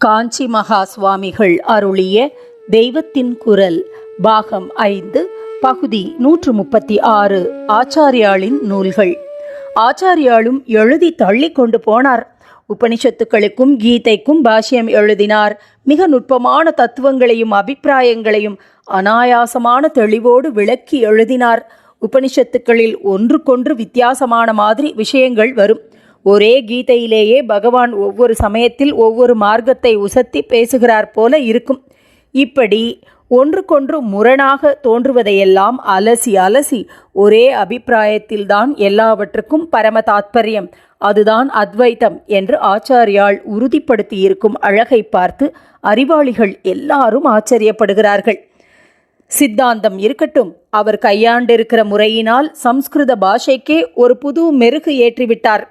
காஞ்சி மகா சுவாமிகள் அருளிய தெய்வத்தின் குரல் பாகம் ஐந்து பகுதி நூற்று முப்பத்தி ஆறு ஆச்சாரியாளின் நூல்கள். ஆச்சாரியாலும் எழுதி தள்ளி கொண்டு போனார். உபனிஷத்துக்களுக்கும் கீதைக்கும் பாஷ்யம் எழுதினார். மிக நுட்பமான தத்துவங்களையும் அபிப்பிராயங்களையும் அனாயாசமான தெளிவோடு விளக்கி எழுதினார். உபனிஷத்துக்களில் ஒன்றுக்கொன்று வித்தியாசமான மாதிரி விஷயங்கள் வரும். ஒரே கீதையிலேயே பகவான் ஒவ்வொரு சமயத்தில் ஒவ்வொரு மார்க்கத்தை உசத்தி பேசுகிறார் போல இருக்கும். இப்படி ஒன்றுக்கொன்று முரணாக தோன்றுவதையெல்லாம் அலசி அலசி ஒரே அபிப்பிராயத்தில்தான் எல்லாவற்றுக்கும் பரம தாத்பரியம் அதுதான் அத்வைத்தம் என்று ஆச்சாரியால் உறுதிப்படுத்தியிருக்கும் அழகை பார்த்து அறிவாளிகள் எல்லாரும் ஆச்சரியப்படுகிறார்கள். சித்தாந்தம் இருக்கட்டும் அவர் கையாண்டிருக்கிற முறையினால் சம்ஸ்கிருத பாஷைக்கே ஒரு புது மெருகு ஏற்றிவிட்டார்.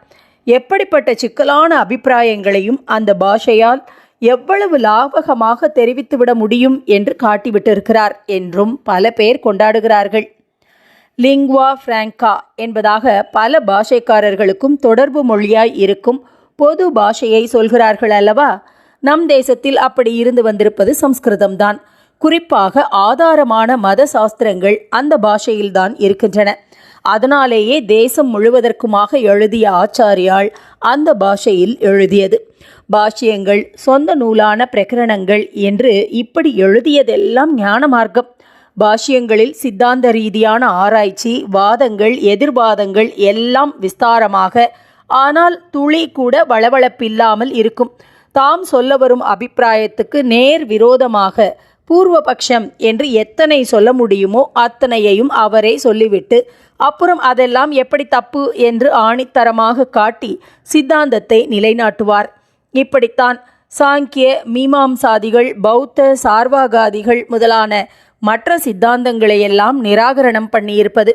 எப்படிப்பட்ட சிக்கலான அபிப்பிராயங்களையும் அந்த பாஷையால் எவ்வளவு லாபகமாக தெரிவித்துவிட முடியும் என்று காட்டிவிட்டிருக்கிறார் என்றும் பல பேர் கொண்டாடுகிறார்கள். லிங்வா ஃப்ராங்கா என்பதாக பல பாஷைக்காரர்களுக்கும் தொடர்பு மொழியாய் இருக்கும் பொது பாஷையை சொல்கிறார்கள் அல்லவா? நம் தேசத்தில் அப்படி இருந்து வந்திருப்பது சம்ஸ்கிருதம்தான். குறிப்பாக ஆதாரமான மத சாஸ்திரங்கள் அந்த பாஷையில்தான் இருக்கின்றன. அதனாலேயே தேசம் முழுவதற்குமாக எழுதிய ஆச்சாரியால் அந்த பாஷையில் எழுதியது. பாஷ்யங்கள் சொந்த நூலான பிரகரணங்கள் என்று இப்படி எழுதியதெல்லாம் ஞான மார்க்கம். பாஷ்யங்களில் சித்தாந்த ரீதியான ஆராய்ச்சி வாதங்கள் எதிர்வாதங்கள் எல்லாம் விஸ்தாரமாக. ஆனால் துளி கூட வளவளப்பில்லாமல் இருக்கும். தாம் சொல்ல வரும் அபிப்பிராயத்துக்கு நேர் விரோதமாக பூர்வபக்ஷம் என்று எத்தனை சொல்ல முடியுமோ அத்தனையையும் அவரே சொல்லிவிட்டு அப்புறம் அதெல்லாம் எப்படி தப்பு என்று ஆணித்தரமாக காட்டி சித்தாந்தத்தை நிலைநாட்டுவார். இப்படித்தான் சாங்கிய மீமாம்சாதிகள் பௌத்த சார்வாகாதிகள் முதலான மற்ற சித்தாந்தங்களையெல்லாம் நிராகரணம் பண்ணியிருப்பது.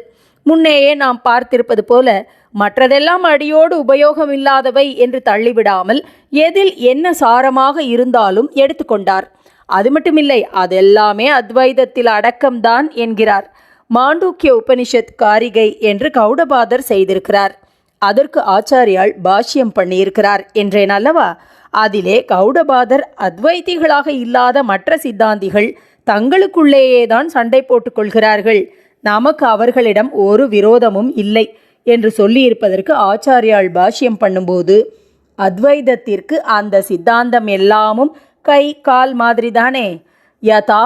முன்னேயே நாம் பார்த்திருப்பது போல மற்றதெல்லாம் அடியோடு உபயோகமில்லாதவை என்று தள்ளிவிடாமல் எதில் என்ன சாரமாக இருந்தாலும் எடுத்துக்கொண்டார். அது மட்டுமில்லை அதெல்லாமே அத்வைதத்தில் அடக்கம்தான் என்கிறார். மாண்டூக்கிய உபனிஷத் காரிகை என்று கௌடபாதர் செய்திருக்கிறார். அதற்கு ஆச்சாரியால் பாஷ்யம் பண்ணியிருக்கிறார் என்றேன் அல்லவா? அதிலே கௌடபாதர் அத்வைத்திகளாக இல்லாத மற்ற சித்தாந்திகள் தங்களுக்குள்ளேயே தான் சண்டை போட்டுக்கொள்கிறார்கள் நமக்கு அவர்களிடம் ஒரு விரோதமும் இல்லை என்று சொல்லியிருப்பதற்கு ஆச்சாரியால் பாஷ்யம் பண்ணும்போது அத்வைதத்திற்கு அந்த சித்தாந்தம் எல்லாமும் கை கால் மாதிரி தானே யதா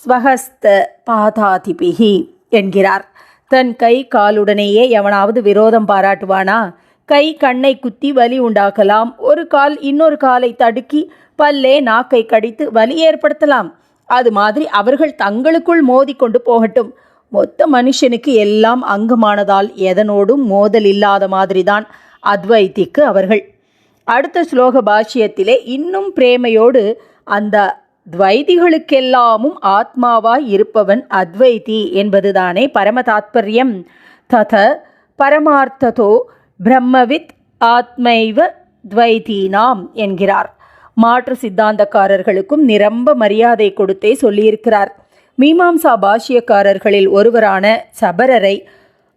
ஸ்வஹஸ்த பாதாதிபிகி என்கிறார். தன் கை காலுடனேயே எவனாவது விரோதம் பாராட்டுவானா? கை கண்ணை குத்தி வலி உண்டாக்கலாம். ஒரு கால் இன்னொரு காலை தடுக்கி பல்லே நாக்கை கடித்து வலி ஏற்படுத்தலாம். அது மாதிரி அவர்கள் தங்களுக்குள் மோதி கொண்டு போகட்டும். மொத்த மனுஷனுக்கு எல்லாம் அங்கமானதால் எதனோடும் மோதல் இல்லாத மாதிரிதான் அத்வைத்திக்கு அவர்கள். அடுத்த ஸ்லோக பாஷ்யத்திலே இன்னும் பிரேமையோடு அந்த துவைதிகளுக்கெல்லாமும் ஆத்மாவாய் இருப்பவன் அத்வைதி என்பதுதானே பரம தாத்பரியம். தத பரமார்த்ததோ பிரம்மவித் ஆத்மைவ துவைதீனாம் என்கிறார். மாற்று சித்தாந்தக்காரர்களுக்கும் நிரம்ப மரியாதை கொடுத்தே சொல்லியிருக்கிறார். மீமாம்சா பாஷ்யக்காரர்களில் ஒருவரான சபரரை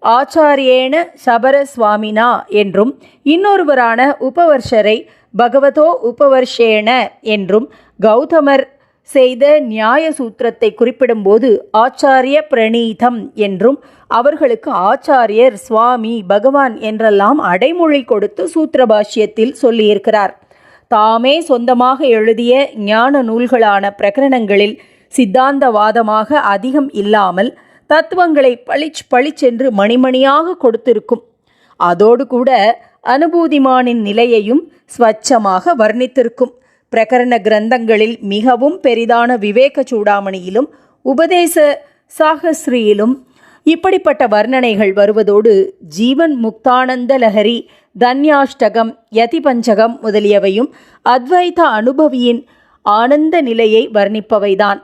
ஆச்சாரியேன சபர சுவாமினா என்றும் இன்னொருவரான உபவர்ஷரை பகவதோ உபவர்ஷேன என்றும் கௌதமர் செய்த நியாய சூத்திரத்தை குறிப்பிடும்போது ஆச்சாரிய பிரணீதம் என்றும் அவர்களுக்கு ஆச்சாரியர் சுவாமி பகவான் என்றெல்லாம் அடைமொழி கொடுத்து சூத்திர பாஷ்யத்தில் சொல்லியிருக்கிறார். தாமே சொந்தமாக எழுதிய ஞான நூல்களான பிரகரணங்களில் சித்தாந்தவாதமாக அதிகம் இல்லாமல் தத்துவங்களை பளிச் பளிச்சென்று மணிமணியாக கொடுத்திருக்கும். அதோடு கூட அனுபூதிமானின் நிலையையும் ஸ்வச்சமாக வர்ணித்திருக்கும். பிரகரண கிரந்தங்களில் மிகவும் பெரிதான விவேக சூடாமணியிலும் உபதேச சாகஸ்ரீயிலும் இப்படிப்பட்ட வர்ணனைகள் வருவதோடு ஜீவன் முக்தானந்த லஹரி தன்யாஷ்டகம் யதிபஞ்சகம் முதலியவையும் அத்வைத அனுபவியின் ஆனந்த நிலையை வர்ணிப்பவைதான்.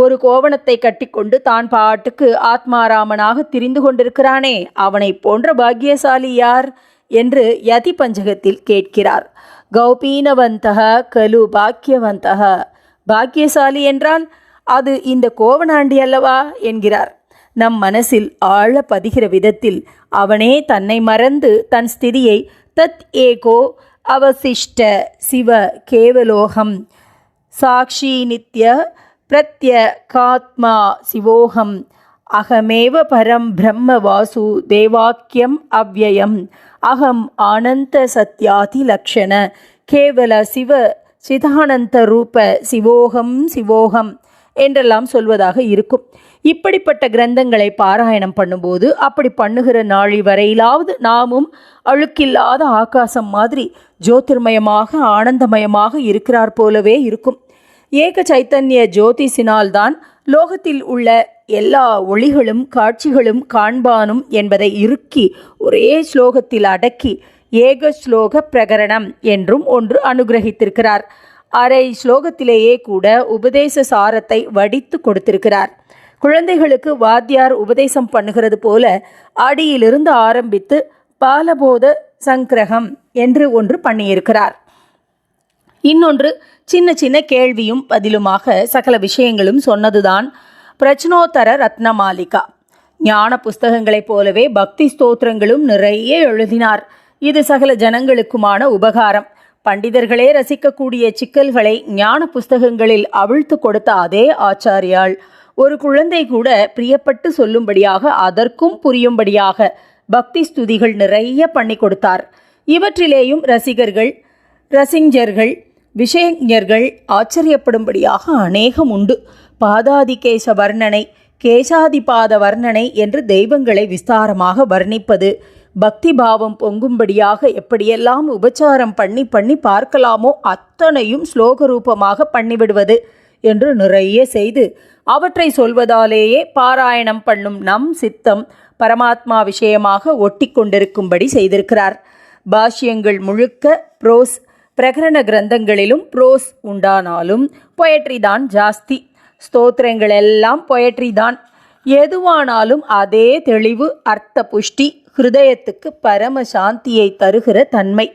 ஒரு கோவணத்தை கட்டிக்கொண்டு தான் பாட்டுக்கு ஆத்மாராமனாக திரிந்து கொண்டிருக்கிறானே. அவனை போன்ற பாக்கியசாலி யார்? என்று யதி பஞ்சகத்தில் கேட்கிறார். கௌபீனவந்தக கலு பாக்கியவந்தக. பாக்கியசாலி என்றால் அது இந்த கோவனாண்டி அல்லவா? என்கிறார். நம் மனசில் ஆழ பதிகிற விதத்தில் அவனே தன்னை மறந்து தன் ஸ்திதியை தத் ஏகோ அவசிஷ்ட சிவ கேவலோகம் சாட்சி நித்ய பிரத்யகாத்மா சிவோகம். அகமேவ பரம் பிரம்ம வாசு தேவாக்கியம் அவ்யயம் அகம் ஆனந்த சத்யாதி லக்ஷண. கேவல சிவ சிதானந்த ரூப சிவோகம் சிவோகம் என்றெல்லாம் சொல்வதாக இருக்கும். இப்படிப்பட்ட கிரந்தங்களை பாராயணம் பண்ணும்போது அப்படி பண்ணுகிற நாளி வரையிலாவது நாமும் அழுக்கில்லாத ஆகாசம் மாதிரி ஜோதிர்மயமாக ஆனந்தமயமாக இருக்கிறார் போலவே இருக்கும். ஏக சைத்தன்ய ஜோதிஷினால்தான் லோகத்தில் உள்ள எல்லா ஒளிகளும் காட்சிகளும் காண்பானும் என்பதை இறுக்கி ஒரே ஸ்லோகத்தில் அடக்கி ஏக ஸ்லோக பிரகரணம் என்றும் ஒன்று அனுகிரகித்திருக்கிறார். அரை ஸ்லோகத்திலேயே கூட உபதேச சாரத்தை வடித்து கொடுத்திருக்கிறார். குழந்தைகளுக்கு வாத்தியார் உபதேசம் பண்ணுகிறது போல அடியிலிருந்து ஆரம்பித்து பாலபோத சங்கிரகம் என்று ஒன்று பண்ணியிருக்கிறார். இன்னொன்று சின்ன சின்ன கேள்வியும் பதிலுமாக சகல விஷயங்களும் சொன்னதுதான் பிரச்சனோத்தர ரத்னமாலிகா. ஞான புஸ்தகங்களைப் போலவே பக்தி ஸ்தோத்திரங்களும் நிறைய எழுதினார். இது சகல ஜனங்களுக்குமான உபகாரம். பண்டிதர்களே ரசிக்கக்கூடிய சிக்கல்களை ஞான புஸ்தகங்களில் அவிழ்த்து கொடுத்த அதே ஆச்சாரியாள் ஒரு குழந்தை கூட பிரியப்பட்டு சொல்லும்படியாக அதற்கும் புரியும்படியாக பக்தி ஸ்துதிகள் நிறைய பண்ணி கொடுத்தார். இவற்றிலேயும் ரசிகர்கள் ரசிஞ்சர்கள் விஷயஞர்கள் ஆச்சரியப்படும்படியாக அநேகம் உண்டு. பாதாதிகேச வர்ணனை கேசாதிபாத வர்ணனை என்று தெய்வங்களை விஸ்தாரமாக வர்ணிப்பது பக்தி பாவம் பொங்கும்படியாக எப்படியெல்லாம் உபச்சாரம் பண்ணி பண்ணி பார்க்கலாமோ அத்தனையும் ஸ்லோக ரூபமாக பண்ணிவிடுவது என்று நிறைய செய்து அவற்றை சொல்வதாலேயே பாராயணம் பண்ணும் நம் சித்தம் பரமாத்மா விஷயமாக ஒட்டி கொண்டிருக்கும்படி செய்திருக்கிறார். பாஷ்யங்கள் முழுக்க ப்ரோஸ் பிரகரண கிரந்தங்களிலும் ப்ரோஸ் உண்டானாலும் பொயட்ரி தான் ஜாஸ்தி. ஸ்தோத்திரங்கள் எல்லாம் பொயட்ரி தான். எதுவானாலும் அதே தெளிவு அர்த்த புஷ்டி ஹிருதயத்துக்கு பரம சாந்தியை தருகிற தன்மை.